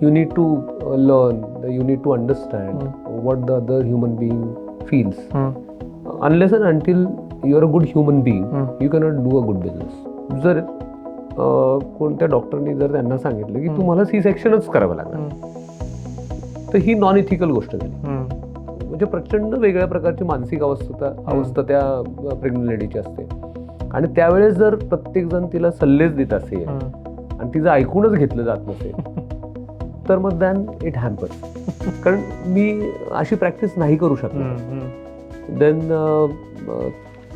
you need to uh, learn, you need to understand what the other human being feels. Unless and until you are a good human being, Hmm. you cannot do a good business. जर कोणत्या डॉक्टरनी जर त्यांना सांगितलं की हम्म. तुम्हाला C सेक्शनच करावं लागणार. तर ही नॉन इथिकल गोष्ट झाली. म्हणजे प्रचंड वेगळ्या प्रकारची मानसिक अवस्था अवस्था त्या प्रेग्नंट लेडीची असते. आणि त्यावेळेस जर प्रत्येक जण तिला सल्लेच देत असेल आणि तिचं ऐकूनच घेतलं जात नसेल तर मग दॅन इट हॅम्पर कारण मी अशी प्रॅक्टिस नाही करू शकत. देन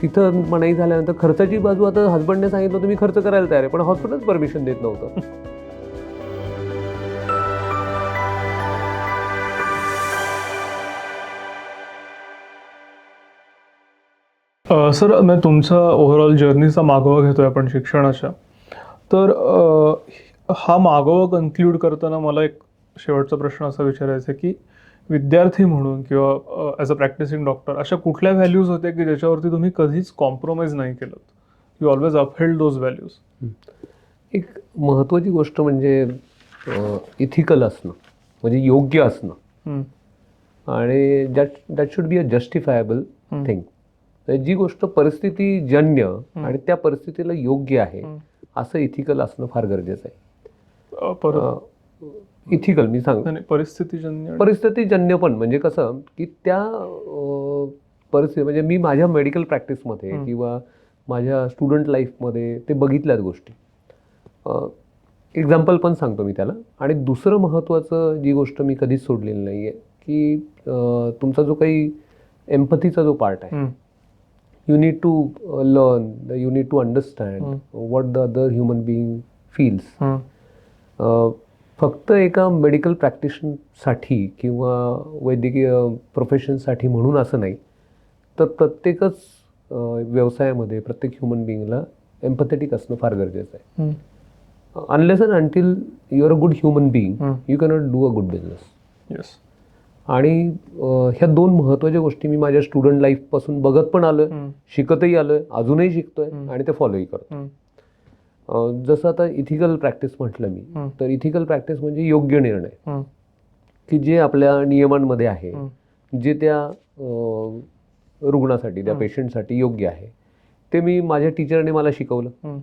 तिथं मनाई झाल्यानंतर खर्चाची बाजू आता हजबंडने सांगितलं होतं मी खर्च करायला तयार आहे. पण हॉस्पिटलच परमिशन देत नव्हतं. सर मी तुमचा ओव्हरऑल जर्नीचा मागोवा घेतोय आपण शिक्षणाच्या. तर हा मागोवा कन्क्ल्यूड करताना मला एक शेवटचा प्रश्न असा विचारायचा की विद्यार्थी म्हणून किंवा ॲज अ प्रॅक्टिसिंग डॉक्टर अशा कुठल्या व्हॅल्यूज होत्या की ज्याच्यावरती तुम्ही कधीच कॉम्प्रोमाइज नाही केलं you always upheld those values एक महत्त्वाची गोष्ट म्हणजे इथिकल असणं म्हणजे योग्य असणं. आणि that that should be a justifiable. Thing जी गोष्ट परिस्थितीजन्य आणि त्या परिस्थितीला योग्य आहे असं इथिकल असणं फार गरजेचं आहे. इथिकल मी सांग परिस्थितीजन्य परिस्थितीजन्य पण म्हणजे कसं की त्या परिस्थिती म्हणजे मी माझ्या मेडिकल प्रॅक्टिसमध्ये. किंवा माझ्या स्टुडंट लाईफमध्ये ते बघितल्यात गोष्टी. एक्झाम्पल पण सांगतो मी त्याला. आणि दुसरं महत्त्वाचं जी गोष्ट मी कधीच सोडलेली नाही आहे की तुमचा जो काही एम्पथीचा जो पार्ट आहे you need to learn you need to understand. What the other human being feels फक्त एका मेडिकल प्रॅक्टिशनसाठी किंवा वैद्यकीय प्रोफेशनसाठी म्हणून असं नाही तर प्रत्येकच व्यवसायामध्ये प्रत्येक ह्युमन बिईंगला एम्पथेटिक असणं फार गरजेचं आहे unless and until you are a good human being. You cannot do a good business yes. आणि ह्या दोन महत्त्वाच्या गोष्टी मी माझ्या स्टुडंट लाईफपासून बघत पण आलो आहे हम्म, शिकतही आलो आहे अजूनही शिकतोय. आणि ते फॉलोही करतो जसं आता इथिकल प्रॅक्टिस म्हटलं मी. तर इथिकल प्रॅक्टिस म्हणजे योग्य निर्णय. की जे आपल्या नियमांमध्ये आहे. जे त्या रुग्णासाठी त्या. पेशंटसाठी योग्य आहे. ते मी माझ्या टीचरने मला शिकवलं.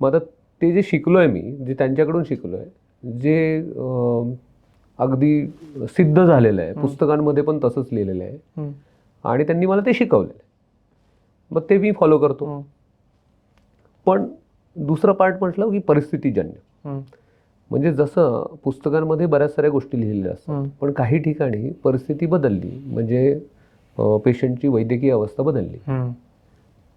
मग आता ते जे शिकलो आहे मी जे त्यांच्याकडून शिकलो आहे जे अगदी सिद्ध झालेलं आहे. पुस्तकांमध्ये पण तसंच लिहिलेलं आहे. आणि त्यांनी मला ते शिकवलेलं आहे. मग ते मी फॉलो करतो. पण दुसरं पार्ट म्हटलं की परिस्थितीजन्य. म्हणजे जसं पुस्तकांमध्ये बऱ्याच साऱ्या गोष्टी लिहिलेल्या असतात. पण काही ठिकाणी परिस्थिती बदलली म्हणजे पेशंटची वैद्यकीय अवस्था बदलली.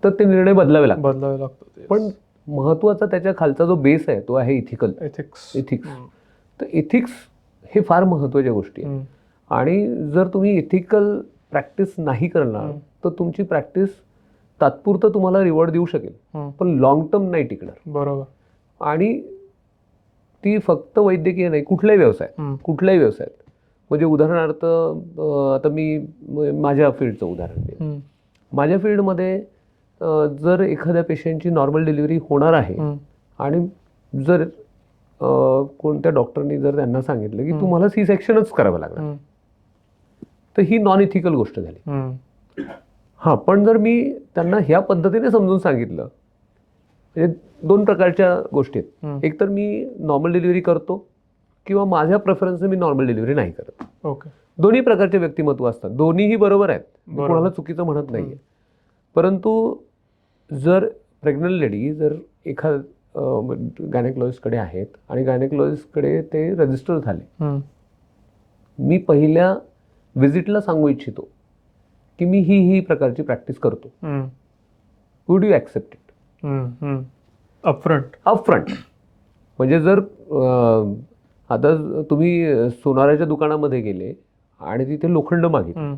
तर ते निर्णय बदलावे लागतात. बदलावे लागतात पण महत्त्वाचा त्याच्या खालचा जो बेस आहे तो आहे इथिकल एथिक्स ethics. तर इथिक्स हे फार महत्त्वाच्या गोष्टी आहेत. आणि जर तुम्ही इथिकल प्रॅक्टिस नाही करणार. तर तुमची प्रॅक्टिस तात्पुरतं तुम्हाला रिवॉर्ड देऊ शकेल. पण लॉंग टर्म नाही टिकणार. बरोबर. आणि ती फक्त वैद्यकीय नाही कुठल्याही व्यवसायात हम्म, कुठल्याही व्यवसायात म्हणजे उदाहरणार्थ आता मी माझ्या फील्डचं उदाहरण देईन. माझ्या फील्डमध्ये जर एखाद्या पेशंटची नॉर्मल डिलिव्हरी होणार आहे आणि जर कोणत्या डॉक्टरनी जर त्यांना सांगितलं की. तुम्हाला सी सेक्शनच करावं लागणार. तर ही नॉन इथिकल गोष्ट झाली. हां पण जर मी त्यांना ह्या पद्धतीने समजून सांगितलं म्हणजे दोन प्रकारच्या गोष्टी आहेत. एक तर मी नॉर्मल डिलिव्हरी करतो किंवा माझ्या प्रेफरन्सने मी नॉर्मल डिलिव्हरी नाही करत. ओके. दोन्ही प्रकारचे व्यक्तिमत्व असतात. दोन्हीही बरोबर आहेत. कोणाला चुकीचं म्हणत नाही हम्म. परंतु जर प्रेग्नंट लेडी जर एखाद गायनेकॉलॉजिस्टकडे आहेत आणि गायनेकॉलॉजिस्टकडे ते रजिस्टर झाले. मी पहिल्या व्हिजिटला सांगू इच्छितो. की मी ही ही प्रकारची प्रॅक्टिस करतो. Would you accept it. Upfront up front म्हणजे जर आता तुम्ही सोनाराच्या दुकानामध्ये गेले आणि तिथे लोखंड मागितलं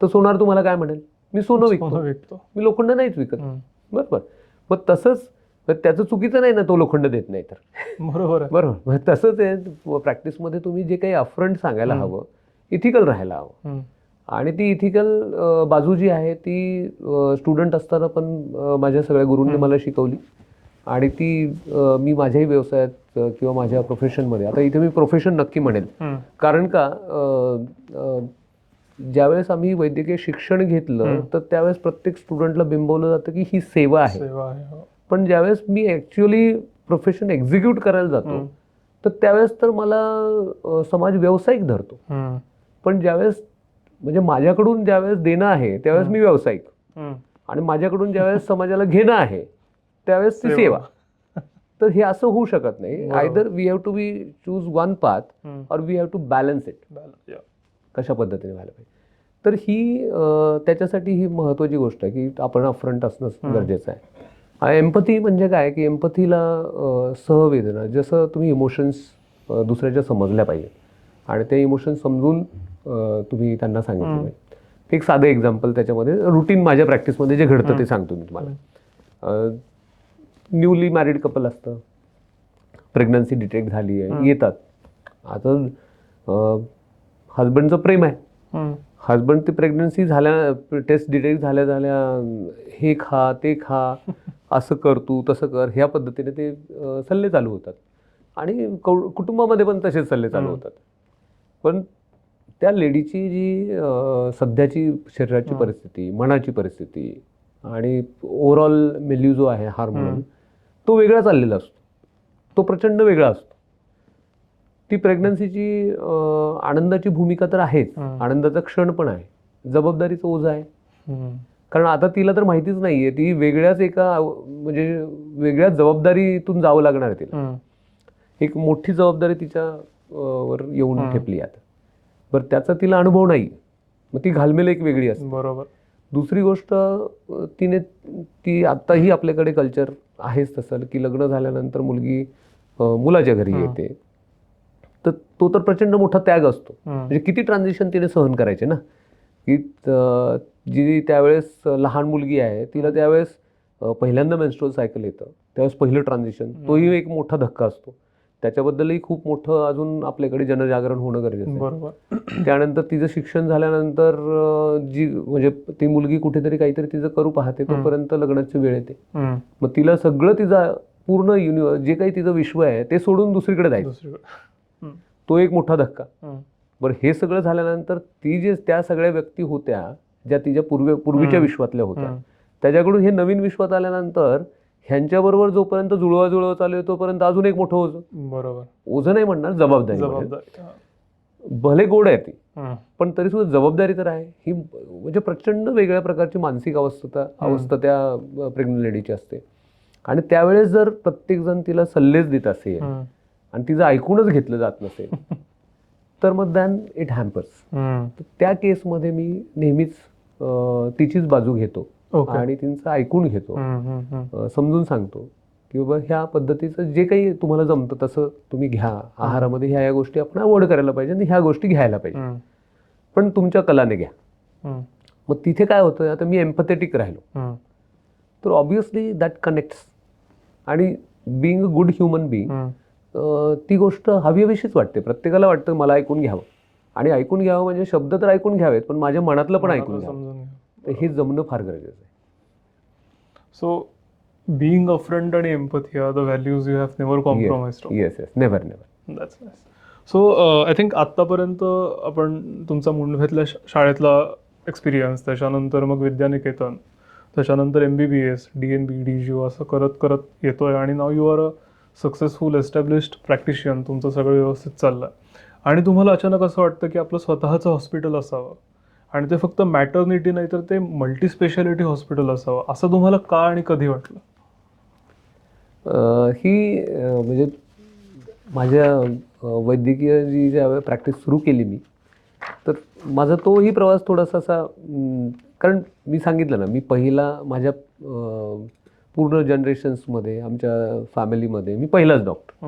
तर सोनार तुम्हाला काय म्हणेल? मी सोनं विकतो. मी लोखंड नाहीच विकत. बरोबर. मग तसंच त्याचं चुकीचं नाही ना तो लोखंड देत नाही तर. बरोबर बरोबर. तसंच आहे प्रॅक्टिसमध्ये तुम्ही जे काही अफरंट सांगायला. हवं इथिकल राहायला हवं. आणि ती इथिकल बाजू जी आहे ती स्टुडंट असताना पण माझ्या सगळ्या गुरूंनी. मला शिकवली आणि ती मी माझ्याही व्यवसायात किंवा माझ्या प्रोफेशनमध्ये आता इथे मी प्रोफेशन नक्की म्हणेल. कारण का ज्यावेळेस आम्ही वैद्यकीय शिक्षण घेतलं. तर त्यावेळेस प्रत्येक स्टुडंटला बिंबवलं जातं की ही सेवा आहे हो. पण ज्यावेळेस मी ऍक्च्युअली प्रोफेशन एक्झिक्यूट करायला जातो. तर त्यावेळेस तर मला समाज व्यावसायिक धरतो. पण ज्यावेळेस म्हणजे माझ्याकडून ज्यावेळेस देणं आहे त्यावेळेस मी व्यावसायिक. आणि माझ्याकडून ज्यावेळेस समाजाला घेणं आहे त्यावेळेस ती सेवा तर हे असं होऊ शकत नाही. Either we have to be choose one path. और we have to balance it. कशा पद्धतीने व्हायला पाहिजे तर ही त्याच्यासाठी ही महत्त्वाची गोष्ट आहे की आपण अपफ्रंट असणं. गरजेचं आहे एम्पथी म्हणजे काय की एम्पथीला सहवेदना जसं तुम्ही इमोशन्स दुसऱ्याच्या समजल्या पाहिजे आणि ते इमोशन्स समजून तुम्ही त्यांना सांगितलं. पाहिजे एक साधं एक्झाम्पल त्याच्यामध्ये रुटीन माझ्या प्रॅक्टिसमध्ये जे घडतं. ते सांगतो मी तुम्हाला न्यूली मॅरिड कपल असतं प्रेग्नन्सी डिटेक्ट झाली आहे. येतात आता हजबंडचं प्रेम आहे. हजबंड ती प्रेग्नन्सी झाल्या टेस्ट डिटेक्ट झाल्या झाल्या हे खा ते खा असं कर तू तसं कर ह्या पद्धतीने ते सल्ले चालू होतात आणि कौ कुटुंबामध्ये पण तसेच सल्ले चालू. होतात पण त्या लेडीची जी सध्याची शरीराची. परिस्थिती मनाची परिस्थिती आणि ओव्हरऑल मेल्यू जो आहे हार्मोन. तो वेगळा चाललेला असतो तो प्रचंड वेगळा असतो ती प्रेग्नन्सीची आनंदाची भूमिका तर आहेच. आनंदाचा क्षण पण आहे जबाबदारीचं ओझं आहे. कारण आता तिला तर माहितीच नाहीये ती वेगळ्याच एका म्हणजे वेगळ्याच जबाबदारीतून जावं लागणार आहे तिला. एक मोठी जबाबदारी तिच्या वर येऊन. ठेपली आता बरं त्याचा तिला अनुभव नाही. मग ती घालमेल एक वेगळी असते. बरोबर. दुसरी गोष्ट तिने ती आत्ताही आपल्याकडे कल्चर आहेच तसं की लग्न झाल्यानंतर मुलगी मुलाच्या घरी. येते. तर तो तर प्रचंड मोठा त्याग असतो. म्हणजे किती ट्रान्झिशन तिने सहन करायचे ना? की जी त्यावेळेस लहान मुलगी आहे तिला त्यावेळेस पहिल्यांदा मेन्स्ट्रुअल सायकल येतं. त्यावेळेस पहिलं ट्रान्झिशन तोही एक मोठा धक्का असतो. त्याच्याबद्दलही खूप मोठं अजून आपल्याकडे जनजागरण होणं गरजेचं आहे बरोबर त्यानंतर तिचं शिक्षण झाल्यानंतर जी म्हणजे ती मुलगी कुठेतरी काहीतरी तिचं करू पाहते. तोपर्यंत लग्नाची वेळ येते. मग तिला सगळं तिचा पूर्ण युनि जे काही तिचं विश्व आहे ते सोडून दुसरीकडे जायचं तो एक मोठा धक्का. बरं हे सगळं झाल्यानंतर ती जे त्या सगळ्या व्यक्ती होत्या ज्या तिच्या पूर्वी पूर्वीच्या. विश्वातल्या होत्या. त्याच्याकडून हे नवीन विश्वात आल्यानंतर ह्यांच्याबरोबर जोपर्यंत जुळवा जुळवा चालू आहे तोपर्यंत अजून एक मोठं ओझं बरोबर ओझं नाही म्हणणार जबाबदारी म्हणेल. भले गोड आहे ती. पण तरी सुद्धा जबाबदारी तर आहे ही म्हणजे प्रचंड वेगळ्या प्रकारची मानसिक अवस्था अवस्था त्या प्रेग्नंट लेडीची असते आणि त्यावेळेस जर प्रत्येकजण तिला सल्लेच देत असेल. आणि तिचं ऐकूनच घेतलं जात नसेल तर मग दॅन इट हॅम्पर्स. त्या केसमध्ये मी नेहमीच अं, तिचीच बाजू घेतो ओके. आणि तिचं ऐकून घेतो. समजून सांगतो की बाबा ह्या पद्धतीचं जे काही तुम्हाला जमतं तसं तुम्ही घ्या. आहारामध्ये ह्या ह्या गोष्टी आपण अवॉइड करायला पाहिजे आणि ह्या गोष्टी घ्यायला पाहिजे. पण तुमच्या कलाने घ्या. मग तिथे काय होतं आता मी एम्पथेटिक राहिलो. तर ऑब्विसली दॅट कनेक्ट्स आणि being a good human hmm. ती गोष्ट हवी हवीशीच वाटते. प्रत्येकाला वाटतं मला ऐकून घ्यावं. आणि ऐकून घ्यावं म्हणजे शब्द तर ऐकून घ्यावेत पण माझ्या मनातलं पण ऐकून घ्यावं. तर हे जमणं फार गरजेचं आहे. So being upfront and empathy are the values you have never compromised on. Yes yes never never That's nice. So I think आत्तापर्यंत आपण तुमचा मुंडव्यातल्या शाळेतला एक्सपिरियन्स त्याच्यानंतर मग विद्यानिकेतन त्याच्यानंतर M B B S D N B D G असं करत करत येतोय आणि नाव you are a successful established practitioner तुमचं सगळं व्यवस्थित चाललं आणि तुम्हाला अचानक असं वाटतं की आपलं स्वतःचं हॉस्पिटल असावं. आणि ते फक्त मॅटर्निटी नाही तर ते मल्टी स्पेशालिटी हॉस्पिटल असावं. असं तुम्हाला का आणि कधी वाटलं? ही म्हणजे माझ्या वैद्यकीय जी ज्यावेळी प्रॅक्टिस सुरू केली मी तर माझा तोही प्रवास थोडासा असा कारण मी सांगितलं ना मी पहिला माझ्या पूर्ण जनरेशन्समध्ये आमच्या फॅमिलीमध्ये मी पहिलाच डॉक्टर.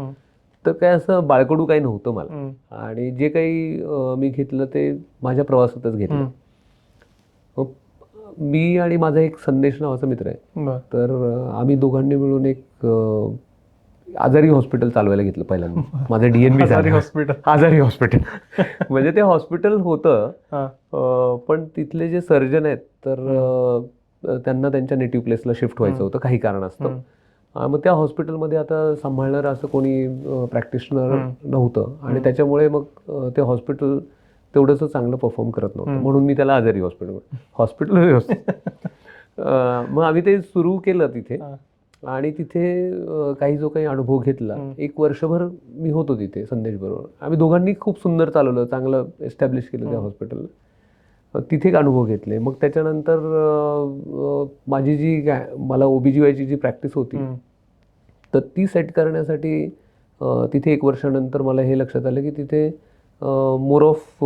तर काय असं बाळकडू काही नव्हतं मला. आणि जे काही मी घेतलं ते माझ्या प्रवासातच घेतलं. मी आणि माझा एक संदेश नावाचा मित्र आहे. तर आम्ही दोघांनी मिळून एक आजारी हॉस्पिटल चालवायला घेतलं पहिल्यांदा. माझं डीएनबी आजारी हॉस्पिटल. आजारी हॉस्पिटल. म्हणजे ते हॉस्पिटल होतं. पण तिथले जे सर्जन आहेत तर त्यांना त्यांच्या नेटिव्ह प्लेसला शिफ्ट व्हायचं होतं. काही कारणास्तव. हम्म. मग त्या हॉस्पिटलमध्ये आता सांभाळणारं असं कोणी प्रॅक्टिशनर. नव्हतं आणि. त्याच्यामुळे मग ते हॉस्पिटल तेवढंसं चांगलं परफॉर्म करत नव्हतं. म्हणून मी त्याला आजारी हॉस्पिटल हॉस्पिटल व्यवस्थित मग आम्ही ते सुरू केलं तिथे. आणि तिथे काही जो काही अनुभव घेतला. एक वर्षभर मी होतो तिथे संदेश बरोबर आम्ही दोघांनी खूप सुंदर चालवलं चांगलं एस्टॅब्लिश केलं त्या. हॉस्पिटलला तिथे एक अनुभव घेतले मग त्याच्यानंतर माझी जी मला ओबीजीवायची जी प्रॅक्टिस होती. तर ती सेट करण्यासाठी तिथे एक वर्षानंतर मला हे लक्षात आलं की तिथे मोर ऑफ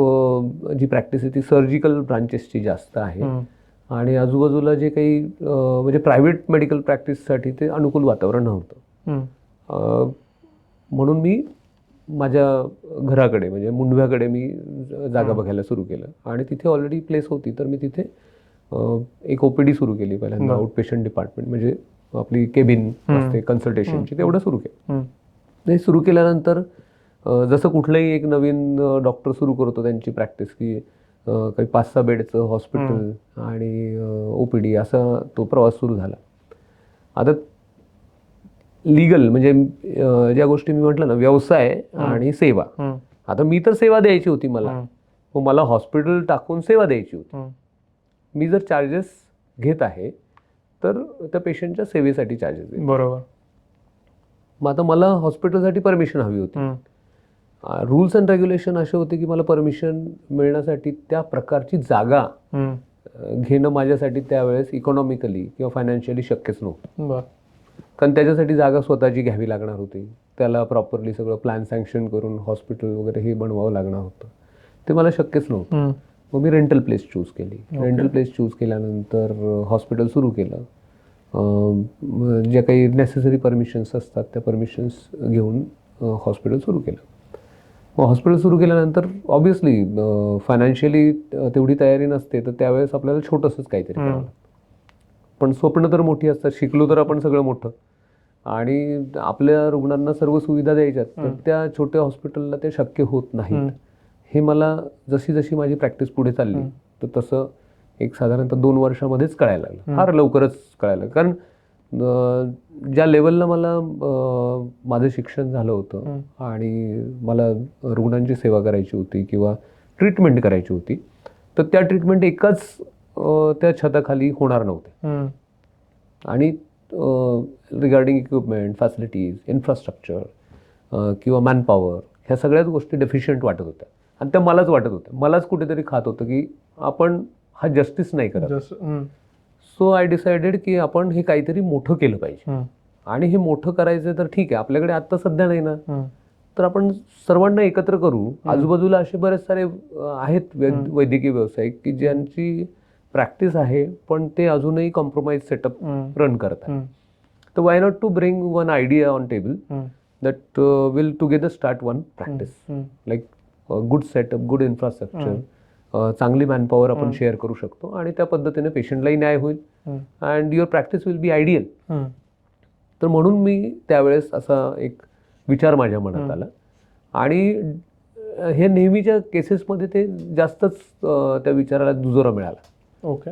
जी प्रॅक्टिस आहे ती सर्जिकल ब्रांचेसची जास्त आहे. आणि आजूबाजूला जे काही म्हणजे प्रायव्हेट मेडिकल प्रॅक्टिससाठी ते अनुकूल वातावरण नव्हतं म्हणून मी माझ्या घराकडे म्हणजे मुंडव्याकडे मी जागा. बघायला सुरू केलं आणि तिथे ऑलरेडी प्लेस होती तर मी तिथे एक ओपीडी सुरू केली पहिल्यांदा बरं. आउट पेशंट डिपार्टमेंट म्हणजे आपली केबिन. असते कन्सल्टेशनची. तेवढं सुरू केलं. ते सुरू केल्यानंतर जसं कुठलंही एक नवीन डॉक्टर सुरू करतो त्यांची प्रॅक्टिस की काही पाच सहा बेडचं हॉस्पिटल आणि ओ पी डी असा तो प्रवास सुरू झाला आता लिगल म्हणजे ज्या गोष्टी मी म्हटलं ना व्यवसाय हं. आणि सेवा. आता मी तर सेवा द्यायची होती मला. मग मला हॉस्पिटल टाकून सेवा द्यायची होती. मी जर चार्जेस घेत आहे तर त्या पेशंटच्या सेवेसाठी चार्जेस बरोबर मग आता मला हॉस्पिटलसाठी परमिशन हवी होती. रूल्स अँड रेग्युलेशन असे होते की मला परमिशन मिळण्यासाठी त्या प्रकारची जागा घेणं माझ्यासाठी त्यावेळेस इकॉनॉमिकली किंवा फायनान्शियली शक्यच नव्हतं कारण त्याच्यासाठी जागा स्वतःची घ्यावी लागणार होती. त्याला प्रॉपरली सगळं प्लॅन सँक्शन करून हॉस्पिटल वगैरे हे बनवावं लागणार होतं. ते मला शक्यच नव्हतं. मग मी रेंटल प्लेस चूज केली. रेंटल प्लेस चूज केल्यानंतर हॉस्पिटल सुरू केलं. ज्या काही नेसेसरी परमिशन्स असतात त्या परमिशन्स घेऊन हॉस्पिटल सुरू केलं. मग हॉस्पिटल सुरू केल्यानंतर ऑब्व्हियसली फायनान्शियली तेवढी तयारी नसते तर त्यावेळेस आपल्याला छोटंसंच काहीतरी पण स्वप्न तर मोठी असतात शिकलो तर आपण सगळं मोठं आणि आपल्या रुग्णांना सर्व सुविधा द्यायच्यात तर. त्या छोट्या हॉस्पिटलला ते शक्य होत नाहीत हम्म. हे मला जशी जशी माझी प्रॅक्टिस पुढे चालली. तर तसं एक साधारणतः दोन वर्षामध्येच कळायला लागलं. फार लवकरच कळायला लागलं. कारण ज्या लेवलला मला माझं शिक्षण झालं होतं. आणि मला रुग्णांची सेवा करायची होती किंवा ट्रीटमेंट करायची होती तर त्या ट्रीटमेंट एकाच त्या छताखाली होणार नव्हत्या हम्म. आणि रिगार्डिंग इक्विपमेंट फॅसिलिटीज इन्फ्रास्ट्रक्चर किंवा मॅनपॉवर ह्या सगळ्याच गोष्टी डेफिशियंट वाटत होत्या आणि त्या मलाच वाटत होत्या मलाच कुठेतरी खात होतं की आपण हा जस्टिस नाही करत. सो आय डिसाइडेड की आपण हे काहीतरी मोठं केलं पाहिजे. आणि हे मोठं करायचं तर ठीक आहे आपल्याकडे आत्ता सध्या नाही ना. तर आपण सर्वांना एकत्र करू आजूबाजूला असे बरेच सारे आहेत. वैद्यकीय व्यावसायिक की ज्यांची प्रॅक्टिस आहे पण ते अजूनही कॉम्प्रोमाइज सेटअप. रन करत. तर why not to bring one idea on table start one practice हम्म. like a good setup good infrastructure uh, चांगली मॅनपॉवर आपण. शेअर करू शकतो आणि त्या पद्धतीने पेशंटलाही न्याय होईल. And your practice will be ideal. तर म्हणून मी त्यावेळेस असा एक विचार माझ्या मनात. आला आणि हे नेहमीच्या केसेसमध्ये ते जास्तच त्या विचाराला दुजोरा मिळाला ओके.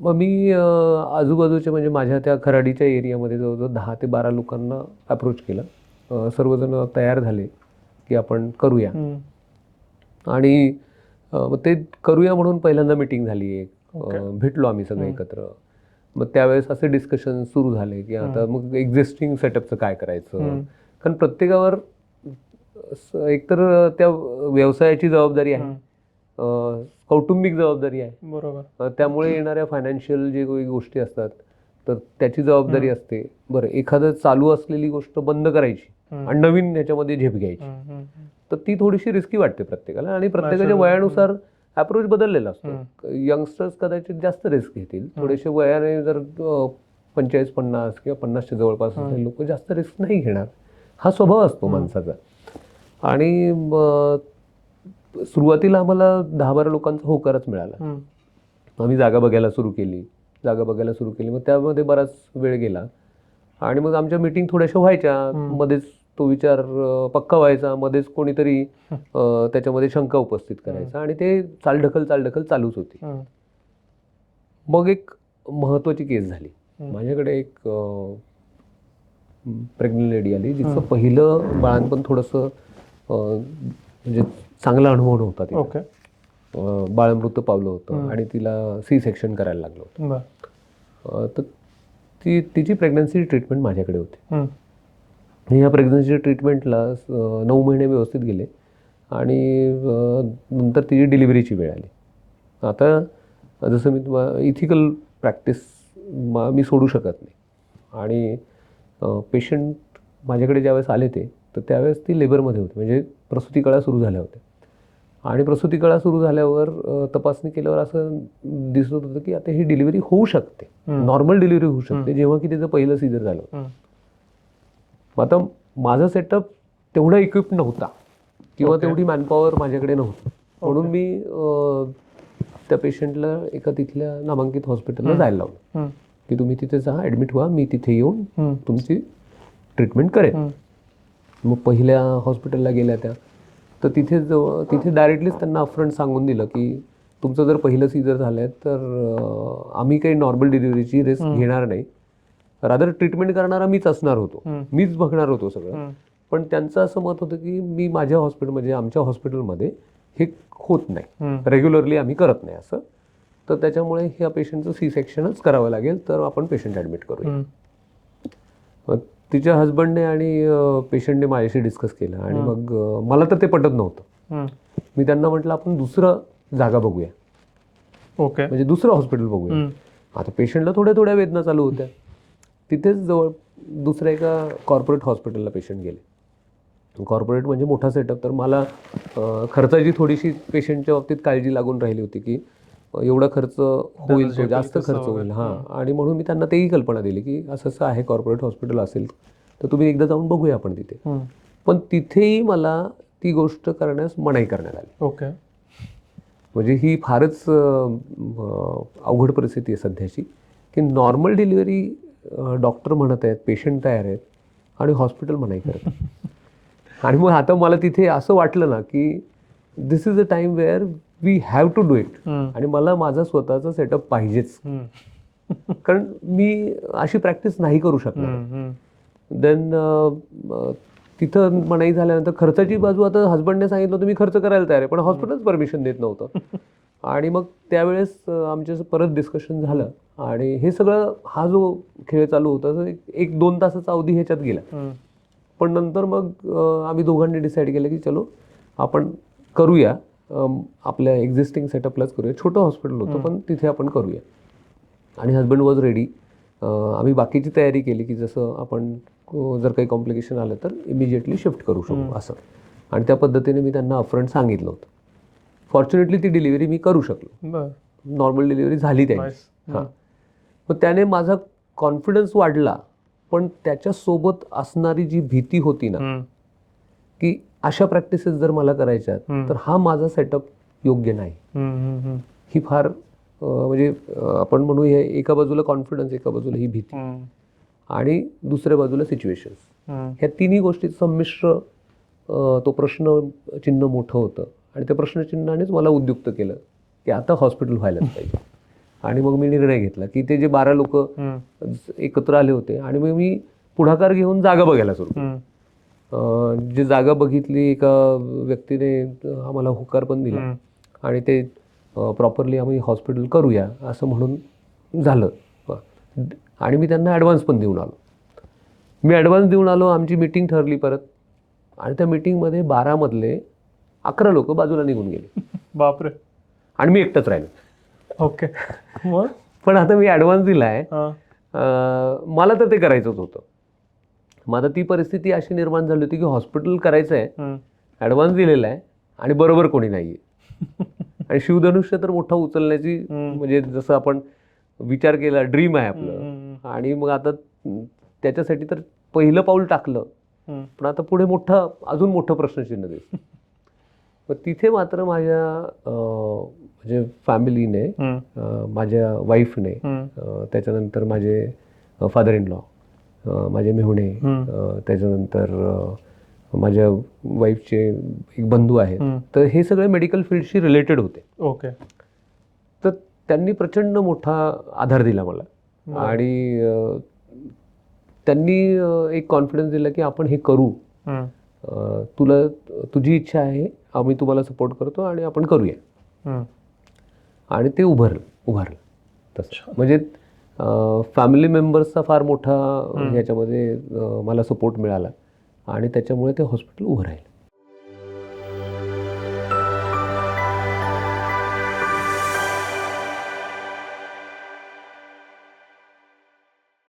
मग मी आजूबाजूच्या म्हणजे माझ्या त्या खराडीच्या एरियामध्ये जवळजवळ दहा ते बारा लोकांना अप्रोच केलं. सर्वजण तयार झाले की आपण करूया. आणि मग ते करूया म्हणून पहिल्यांदा मिटिंग झाली एक. भेटलो आम्ही सगळे. एकत्र. मग त्यावेळेस असे डिस्कशन सुरू झाले की आता मग एक्झिस्टिंग सेटअपचं काय करायचं. कारण प्रत्येकावर एकतर त्या व्यवसायाची जबाबदारी आहे. कौटुंबिक जबाबदारी आहे. बरोबर. त्यामुळे येणाऱ्या फायनान्शियल जे काही गोष्टी असतात तर त्याची जबाबदारी असते. बरं एखादं चालू असलेली गोष्ट बंद करायची. आणि नवीन ह्याच्यामध्ये झेप घ्यायची. तर ती थोडीशी रिस्की वाटते प्रत्येकाला आणि प्रत्येकाच्या. वयानुसार अप्रोच बदललेला असतो. यंगस्टर्स कदाचित जास्त रिस्क घेतील. थोडेसे वयाने जर पंचेचाळीस पन्नास किंवा पन्नासच्या जवळपास लोक जास्त रिस्क नाही घेणार. हा स्वभाव असतो. माणसाचा. आणि सुरुवातीला आम्हाला दहा बारा लोकांचा होकारच मिळाला. आम्ही जागा बघायला सुरू केली. जागा बघायला सुरू केली. मग त्यामध्ये बराच वेळ गेला. आणि मग आमच्या मीटिंग थोड्याशा व्हायच्या. मध्येच तो विचार पक्का व्हायचा. मध्येच कोणीतरी त्याच्यामध्ये शंका उपस्थित करायचा. आणि ते चालढकल चालढकल चालूच होती. मग एक महत्त्वाची केस झाली. माझ्याकडे एक प्रेग्नंट लेडी आली जिचं पहिलं बाळांपण थोडंसं म्हणजे चांगला अनुभव नव्हता तिला. ओके. अं, बाळ मृत पावलं होतं आणि तिला सी सेक्शन करायला लागलं होतं. बर. अं, तर ती तिची प्रेग्नन्सी ट्रीटमेंट माझ्याकडे होती. हम्म. आणि ह्या प्रेग्नन्सी ट्रीटमेंटला अं, नऊ महिने व्यवस्थित गेले आणि अं, नंतर तिची डिलिव्हरीची वेळ आली. आता जसं मी तुम्हाला इथिकल प्रॅक्टिस मी सोडू शकत नाही. आणि पेशंट माझ्याकडे ज्यावेळेस आले ते तर त्यावेळेस ती लेबरमध्ये होती. म्हणजे प्रसूती कळा सुरू झाल्या होत्या. आणि प्रसूती कळा सुरू झाल्यावर तपासणी केल्यावर असं दिसत होतं की आता ही डिलिव्हरी होऊ शकते. नॉर्मल डिलिव्हरी होऊ शकते. जेव्हा की तिचं पहिलं सीझर झालं आता माझा सेटअप तेवढा इक्विप नव्हता. किंवा. तेवढी मॅनपॉवर माझ्याकडे नव्हती. म्हणून मी त्या पेशंटला एका तिथल्या नामांकित हॉस्पिटलला जायला लावलं. की तुम्ही तिथे जा ॲडमिट व्हा मी तिथे येऊन. तुमची ट्रीटमेंट करेन. मग पहिल्या हॉस्पिटलला गेल्या त्या. तर तिथे जवळ तिथे डायरेक्टलीच त्यांना अपफ्रंट सांगून दिलं की तुमचं जर पहिलं सीझर झालं आहे तर आम्ही काही नॉर्मल डिलिव्हरीची रिस्क घेणार नाही. रादर ट्रीटमेंट करणारा मीच असणार होतो. मीच बघणार होतो सगळं. पण त्यांचं असं मत होतं की मी माझ्या हॉस्पिटल म्हणजे आमच्या हॉस्पिटलमध्ये हे होत नाही. रेग्युलरली आम्ही करत नाही असं. तर त्याच्यामुळे ह्या पेशंटचं सी सेक्शनच करावं लागेल तर आपण पेशंट ॲडमिट करूया. तिच्या हजबंडने आणि पेशंटने माझ्याशी डिस्कस केलं आणि मग मला तर ते पटत नव्हतं. मी त्यांना म्हटलं आपण दुसरं जागा बघूया. ओके. म्हणजे दुसरं हॉस्पिटल बघूया. आता पेशंटला थोड्या थोड्या वेदना चालू होत्या. तिथेच जवळ दुसऱ्या एका कॉर्पोरेट हॉस्पिटलला पेशंट गेले. कॉर्पोरेट म्हणजे मोठा सेटअप तर मला खर्चाची थोडीशी पेशंटच्या बाबतीत काळजी लागून राहिली होती की एवढा खर्च होईल तो जास्त खर्च. होईल हां आणि म्हणून मी त्यांना तेही कल्पना दिली की असं असं आहे कॉर्पोरेट हॉस्पिटल असेल तर तुम्ही एकदा जाऊन बघूया आपण तिथे. पण तिथेही मला ती गोष्ट करण्यास मनाई करण्यात आली ओके म्हणजे ही फारच अवघड परिस्थिती आहे सध्याची की नॉर्मल डिलिव्हरी डॉक्टर म्हणत आहेत पेशंट तयार आहेत आणि हॉस्पिटल मनाई करत. आणि मग आता मला तिथे असं वाटलं ना की this is a time where we have to do it. आणि मला माझा स्वतःचा सेटअप पाहिजेच. कारण मी अशी प्रॅक्टिस नाही करू शकणार. देन तिथं मनाई झाल्यानंतर खर्चाची बाजू आता हजबंडने सांगितलं होतं मी खर्च करायला तयार आहे पण हॉस्पिटलच परमिशन देत नव्हतं आणि मग त्यावेळेस अं, आमच्याचं परत डिस्कशन झालं आणि हे सगळं हा जो खेळ चालू होता एक- दोन तासाचा अवधी ह्याच्यात गेला. पण नंतर मग आम्ही दोघांनी डिसाईड केलं की चलो आपण करूया आपल्या एक्झिस्टिंग सेटअपलाच करूया. छोटं हॉस्पिटल होतं पण तिथे आपण करूया. आणि हजबंड वॉज रेडी आम्ही बाकीची तयारी केली की जसं आपण जर काही कॉम्प्लिकेशन आलं तर इमिजिएटली शिफ्ट करू शकू असं. आणि त्या पद्धतीने मी त्यांना अपफ्रंट सांगितलं होतं. फॉर्च्युनेटली ती डिलिव्हरी मी करू शकलो. नॉर्मल डिलिव्हरी झाली त्यांची. हां. मग त्याने माझा कॉन्फिडन्स वाढला पण त्याच्यासोबत असणारी जी भीती होती ना. की अशा प्रॅक्टिसेस जर मला करायच्यात हम्म. तर हा माझा सेटअप योग्य नाही. ही फार म्हणजे आपण म्हणू हे एका बाजूला कॉन्फिडन्स एका बाजूला ही भीती. आणि दुसऱ्या बाजूला सिच्युएशन्स हम्म. ह्या तिन्ही गोष्टी संमिश्र तो प्रश्न चिन्ह मोठं होतं आणि त्या प्रश्नचिन्हानेच मला उद्युक्त केलं की आता हॉस्पिटल व्हायलाच पाहिजे आणि मग मी निर्णय घेतला की ते जे बारा लोक. एकत्र आले होते आणि मग मी पुढाकार घेऊन जागा बघायला सुरू जी जागा बघितली एका व्यक्तीने आम्हाला होकार पण दिला. आणि ते प्रॉपरली आम्ही हॉस्पिटल करूया असं म्हणून झालं. आणि मी त्यांना ॲडव्हान्स पण देऊन आलो. मी ॲडव्हान्स देऊन आलो आमची मीटिंग ठरली परत. आणि त्या मीटिंगमध्ये बारामधले अकरा लोक बाजूला निघून गेले. बापरे. आणि मी एकटाच राहिलो. ओके. मग? पण आता मी ॲडव्हान्स दिला आहे. मला तर ते करायचंच होतं. मग आता ती परिस्थिती अशी निर्माण झाली होती की हॉस्पिटल करायचं आहे. ॲडव्हान्स दिलेला आहे आणि बरोबर कोणी नाही आहे आणि शिवधनुष्य तर मोठा उचलण्याची. म्हणजे जसं आपण विचार केला ड्रीम आहे आपलं. आणि मग आता त्याच्यासाठी तर पहिलं पाऊल टाकलं. पण आता पुढे मोठं अजून मोठं प्रश्नचिन्ह दिसतं मग तिथे मात्र माझ्या म्हणजे फॅमिलीने माझ्या वाईफने. त्याच्यानंतर माझे फादर इन लॉ माझे मेहुणे त्याच्यानंतर माझ्या वाईफचे एक बंधू आहेत. तर हे सगळे मेडिकल फील्डशी रिलेटेड होते. ओके. तर त्यांनी प्रचंड मोठा आधार दिला मला. आणि त्यांनी एक कॉन्फिडन्स दिला की आपण हे करू. तुला तुझी इच्छा आहे आम्ही तुम्हाला सपोर्ट करतो आणि आपण करूया. आणि ते उभारलं उभारलं तसं. म्हणजे फॅमिली मेंबर्सचा फार मोठा ह्याच्यामध्ये मला सपोर्ट मिळाला. आणि त्याच्यामुळे ते हॉस्पिटल उभं राहील.